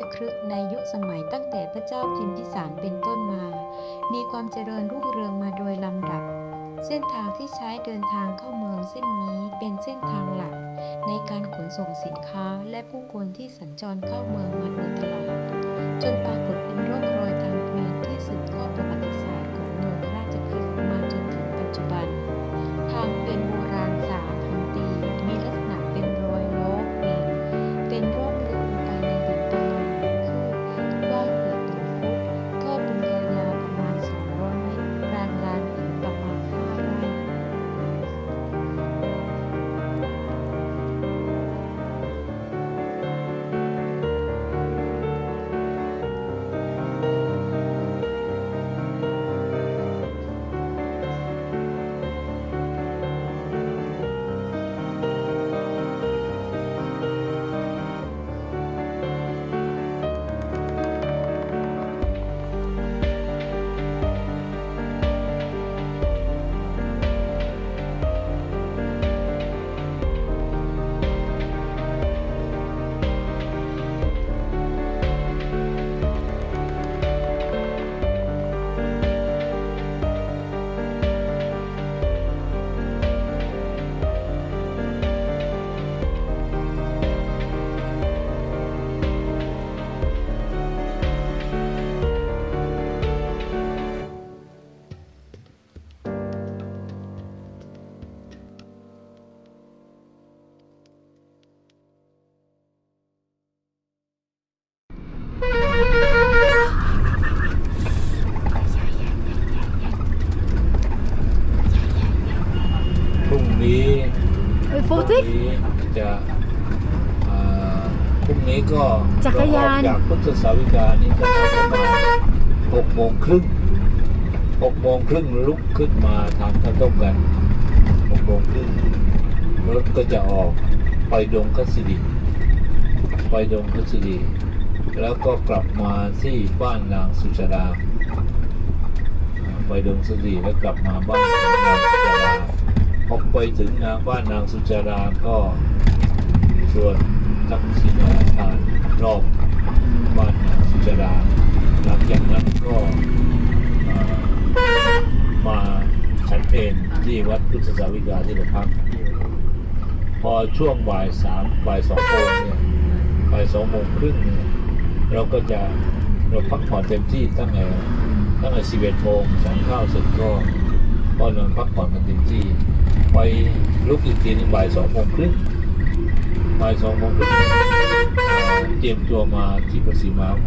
ชครึกในยุคสมัยตั้งแต่พระเจ้าพิมพิสารเป็นต้นมา มีความเจริญรุ่งเรืองมาโดยลำดับ เส้นทางที่ใช้เดินทางเข้าเมืองเส้นนี้เป็นเส้นทางหลัก ในการขนส่งสินค้าและผู้คนที่สัญจรเข้าเมืองมาโดยตลอดจนปรากฏเป็นร่องรอยทางเปลี่ย 40วันจะพรุ่งนี้ก็จักรยาน เอออกจากพุทธสาวิกานี่ก็ประมาณหกโมงครึ่งหกโมงครึ่งลุกขึ้นมาทานข้าวต้มกันหกโมงครึ่งรถก็จะออกไปดงคัสรีไปดงคัสรีแล้วก็กลับมาที่บ้านนางสุชาดา ไปดงสดีแล้วกลับมาบ้านนางสุชาดา พอไปถึงนางบ้านนางสุจาราก็ชวนทักษิณาทานรอบบ้านนางสุจาราหลังจากนั้นก็มาฉันเพลที่วัดพุทธสาวิกาที่เราพัก พอช่วงบ่ายสามบ่ายสองโมงเนี่ยบ่ายสองโมงครึ่งเนี่ยเราก็จะเราพักผ่อนเต็มที่ตั้งแต่ตั้งแต่สิบเอ็ดโมงฉันข้าวเสร็จก็ก็นอนพักผ่อนกันเต็มที่ ไปลุกอีกทีหนึงบ่ายสองโมงครึ่งบ่ายสองโมงครึ่งอ่าเตรียมตัวมาที่ประสีมาโพ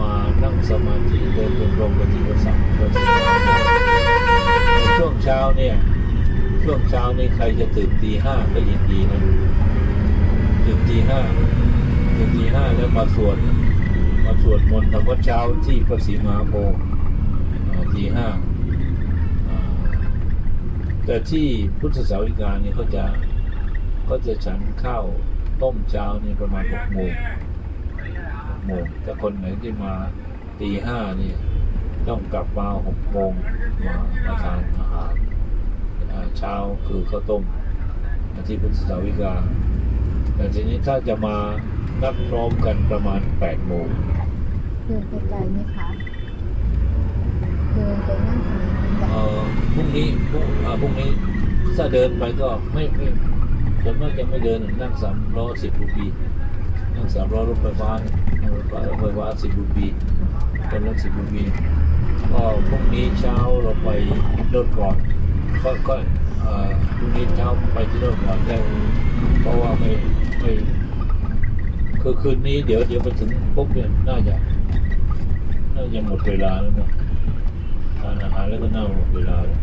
มานั่งสมาธิเดินจงกรมกันที่ประสังประสีมาโพธิ์ในช่วงเช้าเนี่ยช่วงเช้านี่ใครจะตื่นตีห้าก็ยินดีนะตื่นตีห้าตื่นตีห้าแล้วมาสวดมาสวดมนต์ทำวัดเช้าที่พระศรีมาโพธิ์อ่าตีห้า แต่ที่พุทธสาวิกาเนี่ยเขาจะก็จะฉันข้าวต้มเช้านี่ประมาณหกโมงหกโมงแต่คนไหนที่มาตีห้านี่ต้องกลับมาหกโมงมามาทานอาหารเช้าคือข้าวต้มที่พุทธสาวิกาแต่ทีนี้ถ้าจะมานับพร้อมกันประมาณแปดโมงเดินไปไกลไหมคะเดินไปนั่งสมาธิ พรุ่งนี้พรุ่งอ่าพรุ่งนี้ถ้าเดินไปก็ไม่ไม่ส่วนมากจะไม่เดินนั่งสามล้อสิบรูปีนั่งสามล้อรถไฟฟ้านั่งรถไฟรถไฟฟ้าสิบรูปีคนละสิบรูปีก็พรุ่งนี้เช้าเราไปรถก่อนก็ก็เอ่อพรุ่งนี้เช้าไปที่รถก่อนแต่เพราะว่าไม่ไม่คือคืนนี้เดี๋ยวเดี๋ยวไปถึงปุ๊บเนี่ยน่าจะน่าจะหมดเวลาแล้วเนะ ทานอาหารแล้วก็น่าหมดเวลาแล้ว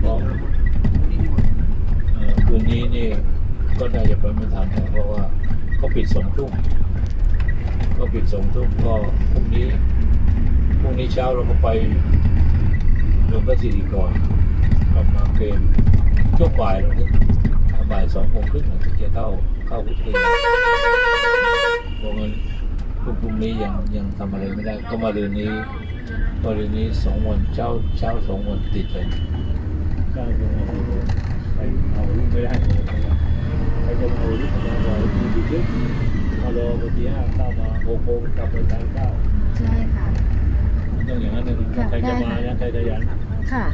เพราะเอ่อคืนนี้นี่ก็น่าจะไปไม่ทันเพราะว่าเขาปิดสองทุ่มก็ปิดสองทุ่มก็พรุ่งนี้พรุ่งนี้เช้าเราก็ไปลงพระสิริก่อนกลับมาเกณฑ์ช่วงบ่ายเราถึงบ่ายสองโมงครึ่งถึงจะเข้าเข้าพุทธเยเพราะงั้น พรุ่งนี้ยังยังทำอะไรไม่ได้ ก็มาเรือนนี้ตอนนี้สองวันเช้าเช้าสองวันติดเลยใช่เป็นเอาไปเอาลูกไม่ได้ไปจะเอาลูกมาลอยดูดิพอรอไปไปที่ห้าเข้ามาหกโมกลับไปทานข้าใช่ค่ะต้องอย่างนั้นเลยค่ะใครจะมานะใครจะยันค่ะ